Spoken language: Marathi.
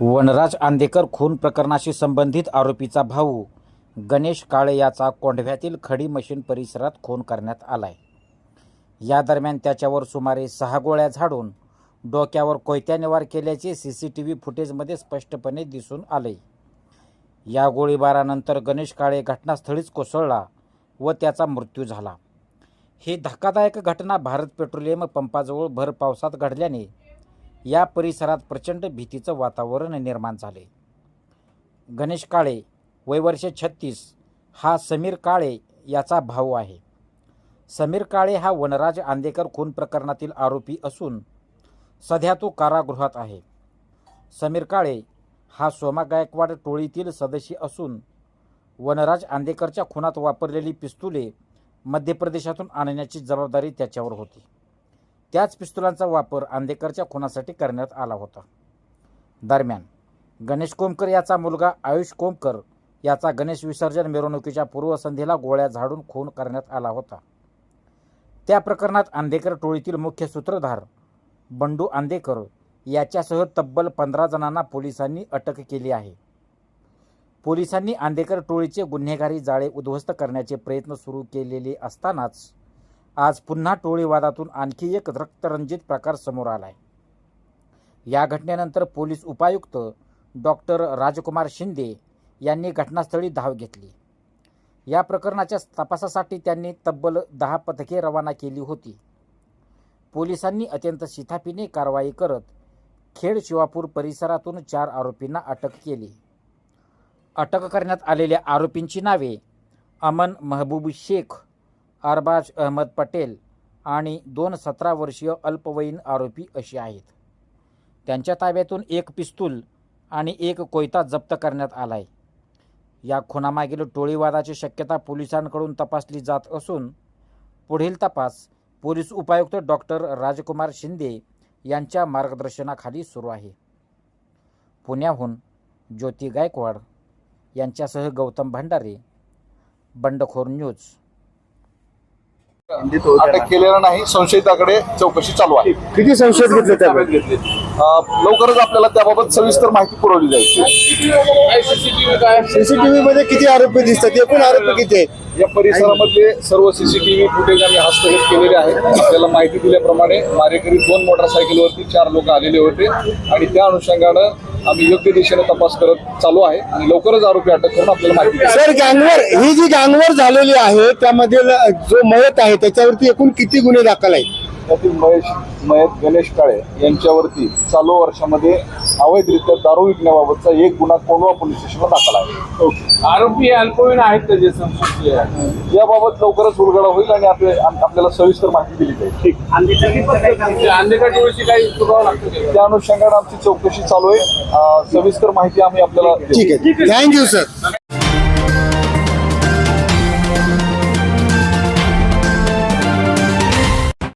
वनराज आंदेकर खून प्रकरणाशी संबंधित आरोपीचा भाऊ गणेश काळे याचा कोंढव्यातील खडी मशीन परिसरात खून करण्यात आलाय. या दरम्यान त्याच्यावर सुमारे सहा गोळ्या झाडून डोक्यावर कोयत्याने वार केल्याचे सी सी टी व्ही फुटेजमध्ये स्पष्टपणे दिसून आले या गोळीबारानंतर गणेश काळे घटनास्थळीच कोसळला व त्याचा मृत्यू झाला. ही धक्कादायक घटना भारत पेट्रोलियम पंपाजवळ भर पावसात घडल्याने या परिसरात प्रचंड भीतीचं वातावरण निर्माण झाले. गणेश काळे वयवर्ष छत्तीस हा समीर काळे याचा भाऊ आहे. समीर काळे हा वनराज आंदेकर खून प्रकरणातील आरोपी असून सध्या तो कारागृहात आहे. समीर काळे हा सोमा गायकवाड टोळीतील सदस्य असून वनराज आंदेकरच्या खुनात वापरलेली पिस्तुले मध्य प्रदेशातून आणण्याची जबाबदारी त्याच्यावर होती. त्याच पिस्तुलांचा वापर आंदेकरच्या खुनासाठी करण्यात आला होता. दरम्यान गणेश कोमकर याचा मुलगा आयुष कोमकर याचा गणेश विसर्जन मिरवणुकीच्या पूर्वसंध्येला गोळ्या झाडून खून करण्यात आला होता. त्या प्रकरणात आंदेकर टोळीतील मुख्य सूत्रधार बंडू आंदेकर याच्यासह तब्बल पंधरा जणांना पोलिसांनी अटक केली आहे. पोलिसांनी आंदेकर टोळीचे गुन्हेगारी जाळे उद्ध्वस्त करण्याचे प्रयत्न सुरू केलेले असतानाच आज पुन्हा टोळीवादातून आणखी एक रक्तरंजित प्रकार समोर आलाय. या घटनेनंतर पोलीस उपायुक्त डॉक्टर राजकुमार शिंदे यांनी घटनास्थळी धाव घेतली. या प्रकरणाच्या तपासासाठी त्यांनी तब्बल दहा पथके रवाना केली होती. पोलिसांनी अत्यंत शिथापीने कारवाई करत खेड शिवापूर परिसरातून चार आरोपींना अटक केली. अटक करण्यात आलेल्या आरोपींची नावे अमन महबूब शेख अरबाज अहमद पटेल आणि दोन सतरा वर्षीय अल्पवयीन आरोपी अशी आहेत. त्यांच्या ताब्यातून एक पिस्तूल आणि एक कोयता जप्त करण्यात आलाय. या खुनामागील टोळीवादाची शक्यता पोलिसांकडून तपासली जात असून पुढील तपास पोलीस उपायुक्त डॉक्टर राजकुमार शिंदे यांच्या मार्गदर्शनाखाली सुरू आहे. पुण्याहून ज्योती गायकवाड यांच्यासह गौतम भंडारे बंडखोर न्यूज. अटक केलेला नाही संशयिताकडे चौकशी चालू आहे. किती संशयित घेतले लवकरच आपल्याला त्याबाबत सविस्तर माहिती पुरवली जाईल. सीसीटीव्ही मध्ये किती आरोपी दिसतात? एकूण आरोपी किती आहेत? या परिसरामधले सर्व सीसीटीव्ही फुटेज आम्ही हस्तगत केलेले आहेत. आपल्याला माहिती दिल्याप्रमाणे मारेकरी दोन मोटरसायकलवरती चार लोक आलेले होते. आणि त्या अनुषंगानं आम्ही योग्य दिशेने तपास करत चालू आहे आणि लवकरच आरोपी अटक करून आपल्याला माहिती. सर गँगवर ही जी गँगवर झालेली आहे त्यामधील जो मयत आहे त्याच्यावरती एकूण किती गुन्हे दाखल आहेत त्यातील महेश मयत गणेश काळे यांच्यावरती चालू वर्षामध्ये अवैधरित्या दारू विकण्याबाबतचा एक गुन्हा कोंडवा पोलीस स्टेशनला दाखल आहे. आरोपी हे अल्पवयीन आहेत का जे संशयित? याबाबत लवकरच उलगडा होईल आणि आपले- आम- आपल्याला सविस्तर माहिती दिली जाईल. ठीक. म्हणजे अंधेकर टोळीची काही सुधारावं लागतं का? त्या अनुषंगाने आमची चौकशी चालू आहे. अं, सविस्तर माहिती आम्ही आपल्याला देऊ. ठीक आहे. Thank you sir.